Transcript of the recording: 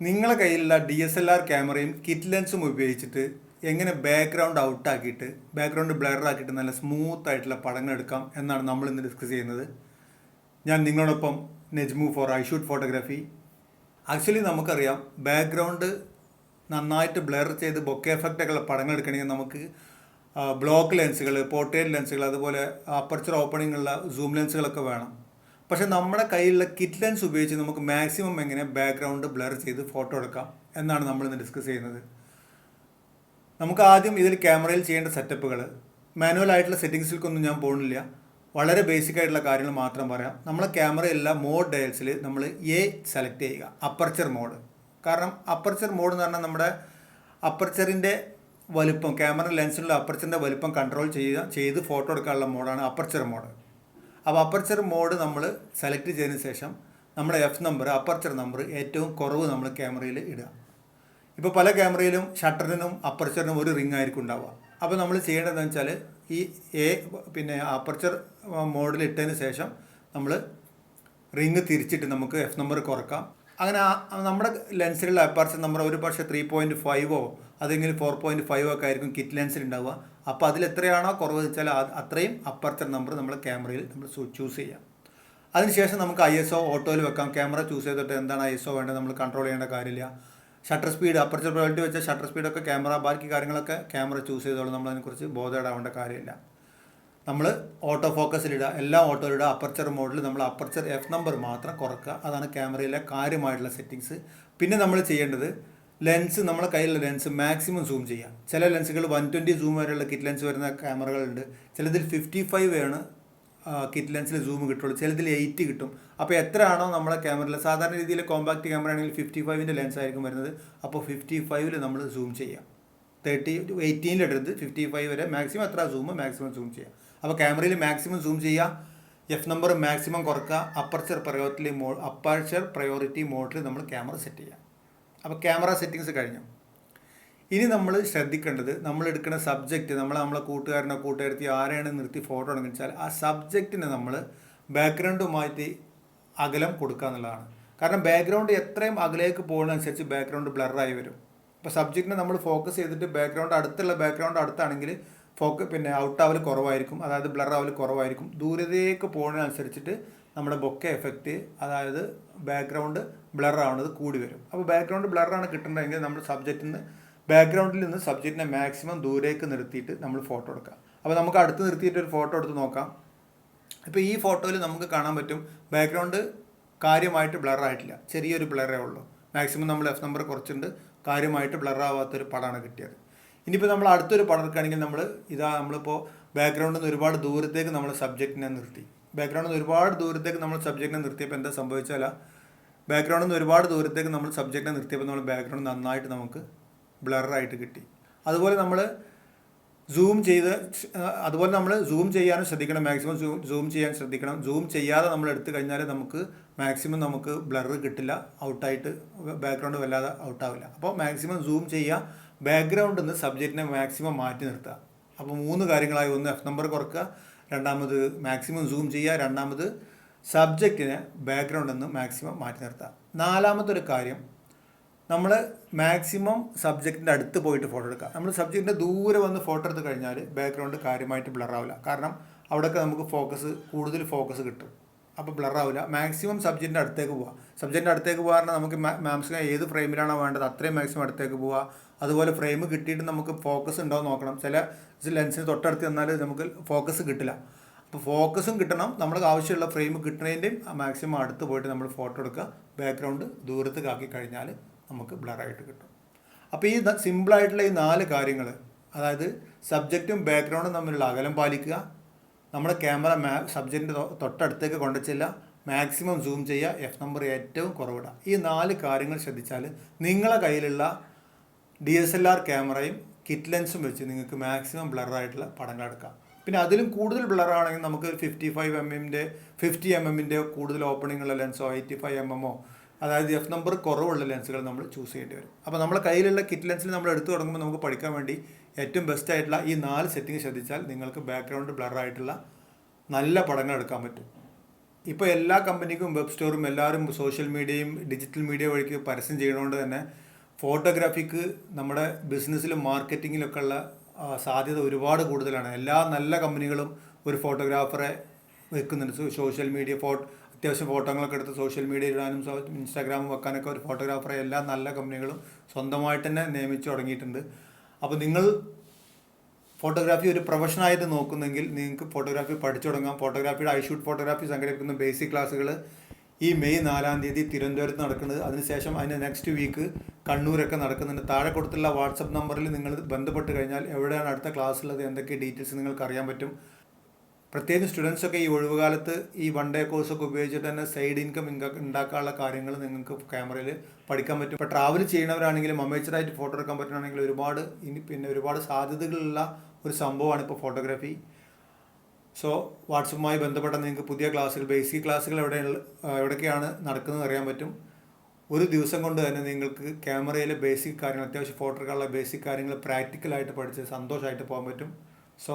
നിങ്ങളെ കയ്യിലുള്ള D S L R ക്യാമറയും കിറ്റ് ലെൻസും ഉപയോഗിച്ചിട്ട് എങ്ങനെ ബാക്ക്ഗ്രൗണ്ട് ഔട്ടാക്കിയിട്ട് ബാക്ക്ഗ്രൗണ്ട് ബ്ലർ ആക്കിയിട്ട് നല്ല സ്മൂത്ത് ആയിട്ടുള്ള പടങ്ങൾ എടുക്കാം എന്നാണ് നമ്മൾ ഇന്ന് ഡിസ്കസ് ചെയ്യുന്നത്. ഞാൻ നിങ്ങളോടൊപ്പം Nejmu four I shoot photography actually നമുക്കറിയാം ബാക്ക്ഗ്രൗണ്ട് നന്നായിട്ട് ബ്ലർ ചെയ്ത് ബൊക്കെ എഫക്റ്റ് ഒക്കെ ഉള്ള പടങ്ങൾ എടുക്കണമെങ്കിൽ നമുക്ക് ബ്ലോക്ക് ലെൻസുകൾ പോർട്രേറ്റ് ലെൻസുകൾ അതുപോലെ അപ്പർച്ചർ ഓപ്പണിംഗ് ഉള്ള സൂം ലെൻസുകളൊക്കെ വേണം. പക്ഷെ നമ്മുടെ കയ്യിലുള്ള കിറ്റ് ലെൻസ് ഉപയോഗിച്ച് നമുക്ക് മാക്സിമം എങ്ങനെ ബാക്ക്ഗ്രൗണ്ട് ബ്ലർ ചെയ്ത് ഫോട്ടോ എടുക്കാം എന്നാണ് നമ്മൾ ഇന്ന് ഡിസ്കസ് ചെയ്യുന്നത്. നമുക്ക് ആദ്യം ഇതിൽ ക്യാമറയിൽ ചെയ്യേണ്ട സെറ്റപ്പുകൾ മാനുവൽ ആയിട്ടുള്ള സെറ്റിങ്സിലേക്കൊന്നും ഞാൻ പോകുന്നില്ല വളരെ ബേസിക് ആയിട്ടുള്ള കാര്യങ്ങൾ മാത്രം പറയാം. നമ്മളെ ക്യാമറയെല്ലാം മോഡ് ഡയൽസിൽ നമ്മൾ എ സെലക്ട് ചെയ്യുക. അപ്പർച്ചർ മോഡ് കാരണം അപ്പർച്ചർ മോഡ് എന്ന് പറഞ്ഞാൽ നമ്മുടെ അപ്പർച്ചറിന്റെ വലുപ്പം ക്യാമറ ലെൻസിലുള്ള അപ്പർച്ചറിന്റെ വലുപ്പം കൺട്രോൾ ചെയ്യുക ചെയ്ത് ഫോട്ടോ എടുക്കാനുള്ള മോഡാണ് അപ്പർച്ചർ മോഡ് അപ്പോൾ അപ്പർച്ചർ മോഡ് നമ്മൾ സെലക്ട് ചെയ്തതിന് ശേഷം നമ്മുടെ എഫ് നമ്പർ അപ്പർച്ചർ നമ്പർ ഏറ്റവും കുറവ് നമ്മൾ ക്യാമറയിൽ ഇടുക. ഇപ്പോൾ പല ക്യാമറയിലും ഷട്ടറിനും അപ്പർച്ചറിനും ഒരു റിംഗ് ആയിരിക്കും ഉണ്ടാവുക. അപ്പോൾ നമ്മൾ ചെയ്യേണ്ടതെന്ന് വെച്ചാൽ ഈ എ പിന്നെ അപ്പർച്ചർ മോഡിൽ ഇട്ടതിന് ശേഷം നമ്മൾ റിംഗ് തിരിച്ചിട്ട് നമുക്ക് എഫ് നമ്പർ കുറക്കാം. അങ്ങനെ നമ്മുടെ ലെൻസിലുള്ള അപ്പർച്ചർ നമ്പർ ഒരു പക്ഷേ ത്രീ പോയിന്റ് ഫൈവോ അതെങ്കിലും ഫോർ പോയിന്റ് ഫൈവോ ഒക്കെ ആയിരിക്കും കിറ്റ് ലെൻസിൽ ഉണ്ടാവുക. അപ്പോൾ അതിൽ എത്രയാണോ കുറവ് വെച്ചാൽ അത്രയും അപ്പർച്ചർ നമ്പർ നമ്മൾ ക്യാമറയിൽ നമ്മൾ ചൂസ് ചെയ്യാം. അതിനുശേഷം നമുക്ക് ഐ എസ് ഒ ഓട്ടോയിൽ വെക്കാം. ക്യാമറ ചൂസ് ചെയ്തിട്ട് എന്താണ് ഐ എസ് ഒ വേണ്ടത്? നമ്മൾ കൺട്രോൾ ചെയ്യേണ്ട കാര്യമില്ല. ഷട്ടർ സ്പീഡ് അപ്പർച്ചർ പ്രയോറിറ്റി വെച്ച ഷട്ടർ സ്പീഡൊക്കെ ക്യാമറ ബാക്കി കാര്യങ്ങളൊക്കെ ക്യാമറ ചൂസ് ചെയ്തോളും. നമ്മളതിനെക്കുറിച്ച് ബോധമിടാവേണ്ട കാര്യമില്ല. നമ്മൾ ഓട്ടോ ഫോക്കസിലിടുക എല്ലാം ഓട്ടോയിലിടുക അപ്പർച്ചർ മോഡിൽ നമ്മൾ അപ്പർച്ചർ എഫ് നമ്പർ മാത്രം കുറക്കുക. അതാണ് ക്യാമറയിലെ കാര്യമായിട്ടുള്ള സെറ്റിങ്സ് പിന്നെ നമ്മൾ ചെയ്യേണ്ടത് ലെൻസ് നമ്മളെ കയ്യിലുള്ള ലെൻസ് മാക്സിമം സൂം ചെയ്യാം. ചില ലെൻസുകൾ വൺ ട്വന്റി സൂം വരെയുള്ള കിറ്റ് ലെൻസ് വരുന്ന ക്യാമറകളുണ്ട് ചിലതിൽ ഫിഫ്റ്റി ഫൈവ് ആണ് കിറ്റ് ലെൻസിൽ സൂം കിട്ടുള്ളൂ. ചിലതിൽ എയ്റ്റ് കിട്ടും. അപ്പോൾ എത്രയാണോ നമ്മളെ ക്യാമറയിൽ സാധാരണ രീതിയിൽ കോമ്പാക്റ്റ് ക്യാമറ ആണെങ്കിൽ ഫിഫ്റ്റി ഫൈവിന്റെ ലെൻസ് ആയിരിക്കും വരുന്നത്. അപ്പോൾ ഫിഫ്റ്റി ഫൈവിൽ നമ്മൾ സൂം ചെയ്യാം. തേർട്ടി എയ്റ്റീനിലെടുത്ത് ഫിഫ്റ്റി ഫൈവ് വരെ മാക്സിമം എത്ര സൂം മാക്സിമം സൂം ചെയ്യാം. അപ്പോൾ ക്യാമറയിൽ മാക്സിമം സൂം ചെയ്യുക എഫ് നമ്പർ മാക്സിമം കുറക്കുക. അപ്പർച്ചർ പ്രയോറിറ്റി മോ അപ്പർച്ചർ പ്രയോറിറ്റി മോഡിൽ നമ്മൾ ക്യാമറ സെറ്റ് ചെയ്യാം. അപ്പോൾ ക്യാമറ സെറ്റിങ്സ് കഴിഞ്ഞു. ഇനി നമ്മൾ ശ്രദ്ധിക്കേണ്ടത് നമ്മൾ എടുക്കുന്ന സബ്ജക്റ്റ് നമ്മൾ നമ്മളെ കൂട്ടുകാരനോ കൂട്ടുകാരത്തി ആരെയാണ് നിർത്തി ഫോട്ടോ വെച്ചാൽ ആ സബ്ജക്റ്റിന് നമ്മൾ ബാക്ക്ഗ്രൗണ്ടുമായിട്ട് അകലം കൊടുക്കുക എന്നുള്ളതാണ്. കാരണം ബാക്ക്ഗ്രൗണ്ട് എത്രയും അകലേക്ക് പോകുന്നതനുസരിച്ച് ബാക്ക്ഗ്രൗണ്ട് ബ്ലറായി വരും. ഇപ്പോൾ സബ്ജക്റ്റിനെ നമ്മൾ ഫോക്കസ് ചെയ്തിട്ട് ബാക്ക്ഗ്രൗണ്ട് അടുത്തുള്ള ബാക്ക്ഗ്രൗണ്ട് അടുത്താണെങ്കിൽ ഫോക്കസ് പിന്നെ ഔട്ട് ആവൽ കുറവായിരിക്കും. അതായത് ബ്ലർ ആവൽ കുറവായിരിക്കും. ദൂരത്തേക്ക് പോകുന്നതനുസരിച്ചിട്ട് നമ്മുടെ ബൊക്കെ എഫക്റ്റ് അതായത് ബാക്ക്ഗ്രൗണ്ട് ബ്ലർ ആവുന്നത് കൂടി വരും. അപ്പോൾ ബാക്ക്ഗ്രൗണ്ട് ബ്ലറാണ് കിട്ടേണ്ടതെങ്കിൽ നമ്മൾ സബ്ജക്റ്റിൽ നിന്ന് ബാക്ക്ഗ്രൗണ്ടിൽ നിന്ന് സബ്ജക്റ്റിനെ മാക്സിമം ദൂരേക്ക് നിർത്തിയിട്ട് നമ്മൾ ഫോട്ടോ എടുക്കുക അപ്പോൾ നമുക്ക് അടുത്ത് നിർത്തിയിട്ട് ഒരു ഫോട്ടോ എടുത്ത് നോക്കാം. ഇപ്പോൾ ഈ ഫോട്ടോയിൽ നമുക്ക് കാണാൻ പറ്റും ബാക്ക്ഗ്രൗണ്ട് കാര്യമായിട്ട് ബ്ലർ ആയിട്ടില്ല. ചെറിയൊരു ബ്ലറേ ഉള്ളൂ. മാക്സിമം നമ്മൾ എഫ് നമ്പർ കുറച്ചുണ്ട് കാര്യമായിട്ട് ബ്ലർ ആവാത്തൊരു പടമാണ് കിട്ടിയത്. ഇനിയിപ്പോൾ നമ്മൾ അടുത്തൊരു പടം എടുക്കുകയാണെങ്കിൽ നമ്മൾ ഇതാ നമ്മളിപ്പോൾ ബാക്ക്ഗ്രൗണ്ടിൽ നിന്ന് ഒരുപാട് ദൂരത്തേക്ക് നമ്മൾ സബ്ജക്റ്റിനെ നിർത്തി. ബാക്ക്ഗ്രൗണ്ടിൽ നിന്ന് ഒരുപാട് ദൂരത്തേക്ക് നമ്മൾ സബ്ജക്റ്റിനെ നിർത്തിയപ്പോൾ എന്താ സംഭവിച്ചാൽ ബാക്ക്ഗ്രൗണ്ടിൽ നിന്ന് ഒരുപാട് ദൂരത്തേക്ക് നമ്മൾ സബ്ജക്റ്റിനെ നിർത്തിയപ്പോൾ നമ്മൾ ബാക്ക്ഗ്രൗണ്ട് നന്നായിട്ട് നമുക്ക് ബ്ലറായിട്ട് കിട്ടി. അതുപോലെ നമ്മൾ സൂം ചെയ്ത് അതുപോലെ നമ്മൾ സൂം ചെയ്യാനും ശ്രദ്ധിക്കണം. മാക്സിമം സൂം സൂം ചെയ്യാൻ ശ്രദ്ധിക്കണം. സൂം ചെയ്യാതെ നമ്മൾ എടുത്തു കഴിഞ്ഞാൽ നമുക്ക് മാക്സിമം നമുക്ക് ബ്ലറ് കിട്ടില്ല. ഔട്ടായിട്ട് ബാക്ക്ഗ്രൗണ്ട് വല്ലാതെ ഔട്ടാവില്ല അപ്പോൾ മാക്സിമം സൂം ചെയ്യുക ബാക്ക്ഗ്രൗണ്ടിൽ നിന്ന് സബ്ജക്റ്റിനെ മാക്സിമം മാറ്റി നിർത്തുക അപ്പോൾ മൂന്ന് കാര്യങ്ങളായി. ഒന്ന് എഫ് നമ്പർ കുറക്കുക. രണ്ടാമത് മാക്സിമം സൂം ചെയ്യുക രണ്ടാമത് സബ്ജക്റ്റിനെ ബാക്ക്ഗ്രൗണ്ടിൽ നിന്ന് മാക്സിമം മാറ്റി നിർത്താം നാലാമത്തെ ഒരു കാര്യം നമ്മൾ മാക്സിമം സബ്ജക്റ്റിന്റെ അടുത്ത് പോയിട്ട് ഫോട്ടോ എടുക്കുക. നമ്മൾ സബ്ജക്റ്റിന്റെ ദൂരെ വന്ന് ഫോട്ടോ എടുത്ത് കഴിഞ്ഞാൽ ബാക്ക്ഗ്രൗണ്ട് കാര്യമായിട്ട് ബ്ലർ ആവില്ല. കാരണം അവിടെയൊക്കെ നമുക്ക് ഫോക്കസ് കൂടുതൽ ഫോക്കസ് കിട്ടും. അപ്പോൾ ബ്ലർ ആവില്ല മാക്സിമം സബ്ജക്റ്റിന്റെ അടുത്തേക്ക് പോവുക സബ്ജക്റ്റിന്റെ അടുത്തേക്ക് പോകാറുണ്ട് നമുക്ക് മാക്സിമം ഏത് ഫ്രെയിമിലാണോ വേണ്ടത് അത്രയും മാക്സിമം അടുത്തേക്ക് പോവുക അതുപോലെ ഫ്രെയിം കിട്ടിയിട്ട് നമുക്ക് ഫോക്കസ് ഉണ്ടോ നോക്കണം. ചില ലെൻസിന് തൊട്ടടുത്ത് തന്നാൽ നമുക്ക് ഫോക്കസ് കിട്ടില്ല. അപ്പോൾ ഫോക്കസും കിട്ടണം. നമുക്ക് ആവശ്യമുള്ള ഫ്രെയിം കിട്ടുന്നതിന്റെയും മാക്സിമം അടുത്ത് പോയിട്ട് നമ്മൾ ഫോട്ടോ എടുക്കുക. ബാക്ക്ഗ്രൗണ്ട് ദൂരത്തേക്ക് ആക്കി കഴിഞ്ഞാൽ നമുക്ക് ബ്ലറായിട്ട് കിട്ടും. അപ്പോൾ ഈ സിമ്പിളായിട്ടുള്ള ഈ നാല് കാര്യങ്ങൾ അതായത് സബ്ജക്റ്റും ബാക്ക്ഗ്രൗണ്ടും തമ്മിലുള്ള അകലം പാലിക്കുക നമ്മുടെ ക്യാമറ മാ സബ്ജക്റ്റിന്റെ തൊട്ടടുത്തേക്ക് കൊണ്ടുവച്ചില്ല. മാക്സിമം സൂം ചെയ്യുക. എഫ് നമ്പർ ഏറ്റവും കുറവിടുക ഈ നാല് കാര്യങ്ങൾ ശ്രദ്ധിച്ചാൽ നിങ്ങളെ കയ്യിലുള്ള ഡി എസ് എൽ ആർ ക്യാമറയും കിറ്റ് ലെൻസും വെച്ച് നിങ്ങൾക്ക് മാക്സിമം ബ്ലറായിട്ടുള്ള പടങ്ങൾ എടുക്കാം. പിന്നെ അതിലും കൂടുതൽ ബ്ലറാണെങ്കിൽ നമുക്ക് ഫിഫ്റ്റി ഫൈവ് എം എമ്മിന്റെ ഫിഫ്റ്റി എം എമ്മിന്റെ കൂടുതൽ ഓപ്പണിംഗ് ഉള്ള ലെൻസോ എയ്റ്റി ഫൈവ് എം എമ്മോ അതായത് എഫ് നമ്പർ കുറവുള്ള ലെൻസുകൾ നമ്മൾ ചൂസ് ചെയ്യേണ്ടി വരും. അപ്പോൾ നമ്മുടെ കയ്യിലുള്ള കിറ്റ് ലെൻസിൽ നമ്മൾ എടുത്തു തുടങ്ങുമ്പോൾ നമുക്ക് പഠിക്കാൻ വേണ്ടി ഏറ്റവും ബെസ്റ്റ് ആയിട്ടുള്ള ഈ നാല് സെറ്റിംഗ് ശ്രദ്ധിച്ചാൽ നിങ്ങൾക്ക് ബാക്ക്ഗ്രൗണ്ട് ബ്ലറായിട്ടുള്ള നല്ല പടങ്ങൾ എടുക്കാൻ പറ്റും. ഇപ്പോൾ എല്ലാ കമ്പനിക്കും വെബ് സ്റ്റോറും എല്ലാവരും സോഷ്യൽ മീഡിയയും ഡിജിറ്റൽ മീഡിയ വഴിക്ക് പരസ്യം ചെയ്യണതുകൊണ്ട് തന്നെ ഫോട്ടോഗ്രാഫിക്ക് നമ്മുടെ ബിസിനസ്സിലും മാർക്കറ്റിങ്ങിലൊക്കെ ഉള്ള സാധ്യത ഒരുപാട് കൂടുതലാണ്. എല്ലാ നല്ല കമ്പനികളും ഒരു ഫോട്ടോഗ്രാഫറെ വെക്കുന്നുണ്ട്. സോഷ്യൽ മീഡിയ ഫോട്ടോ അത്യാവശ്യം ഫോട്ടോകളൊക്കെ എടുത്ത് സോഷ്യൽ മീഡിയ ഇടാനും ഇൻസ്റ്റാഗ്രാമും വെക്കാനൊക്കെ ഒരു ഫോട്ടോഗ്രാഫറെ എല്ലാ നല്ല കമ്പനികളും സ്വന്തമായിട്ട് തന്നെ നിയമിച്ചു തുടങ്ങിയിട്ടുണ്ട്. അപ്പോൾ നിങ്ങൾ ഫോട്ടോഗ്രാഫി ഒരു പ്രൊഫഷനായിട്ട് നോക്കുന്നെങ്കിൽ നിങ്ങൾക്ക് ഫോട്ടോഗ്രാഫി പഠിച്ചു തുടങ്ങാം. ഫോട്ടോഗ്രാഫിയുടെ ഐ ഷൂട്ട് ഫോട്ടോഗ്രാഫി സംഘടിപ്പിക്കുന്ന ബേസിക് ക്ലാസ്സുകൾ ഈ മെയ് നാലാം തീയതി തിരുവനന്തപുരത്ത് നടക്കുന്നത്. അതിനുശേഷം അതിന്റെ നെക്സ്റ്റ് വീക്ക് കണ്ണൂരൊക്കെ നടക്കുന്നുണ്ട്. താഴെ കൊടുത്തുള്ള വാട്സപ്പ് നമ്പറിൽ നിങ്ങൾ ബന്ധപ്പെട്ട് കഴിഞ്ഞാൽ എവിടെയാണ് അടുത്ത ക്ലാസ് ഉള്ളത്? എന്തൊക്കെ ഡീറ്റെയിൽസ് നിങ്ങൾക്ക് അറിയാൻ പറ്റും? പ്രത്യേകിച്ച് സ്റ്റുഡൻസൊക്കെ ഈ ഒഴിവുകാലത്ത് ഈ വൺ ഡേ കോഴ്സൊക്കെ ഉപയോഗിച്ചിട്ട് തന്നെ സൈഡ് ഇൻകം ഉണ്ടാക്കാനുള്ള കാര്യങ്ങൾ നിങ്ങൾക്ക് ക്യാമറയിൽ പഠിക്കാൻ പറ്റും. ഇപ്പോൾ ട്രാവൽ ചെയ്യണവരാണെങ്കിലും അമേച്ചറായിട്ട് ഫോട്ടോ എടുക്കാൻ പറ്റുകയാണെങ്കിൽ ഒരുപാട് ഇനി പിന്നെ ഒരുപാട് സാധ്യതകളുള്ള ഒരു സംഭവമാണ് ഇപ്പോൾ ഫോട്ടോഗ്രാഫി സോ വാട്സപ്പുമായി ബന്ധപ്പെട്ട നിങ്ങൾക്ക് പുതിയ ക്ലാസ്സുകൾ ബേസിക് ക്ലാസ്സുകൾ എവിടെ എവിടെയൊക്കെയാണ് നടക്കുന്നത് അറിയാൻ പറ്റും. ഒരു ദിവസം കൊണ്ട് തന്നെ നിങ്ങൾക്ക് ക്യാമറയിലെ ബേസിക് കാര്യങ്ങൾ അത്യാവശ്യം ഫോട്ടോ എടുക്കാനുള്ള ബേസിക് കാര്യങ്ങൾ പ്രാക്ടിക്കലായിട്ട് പഠിച്ച് സന്തോഷമായിട്ട് പോകാൻ പറ്റും. So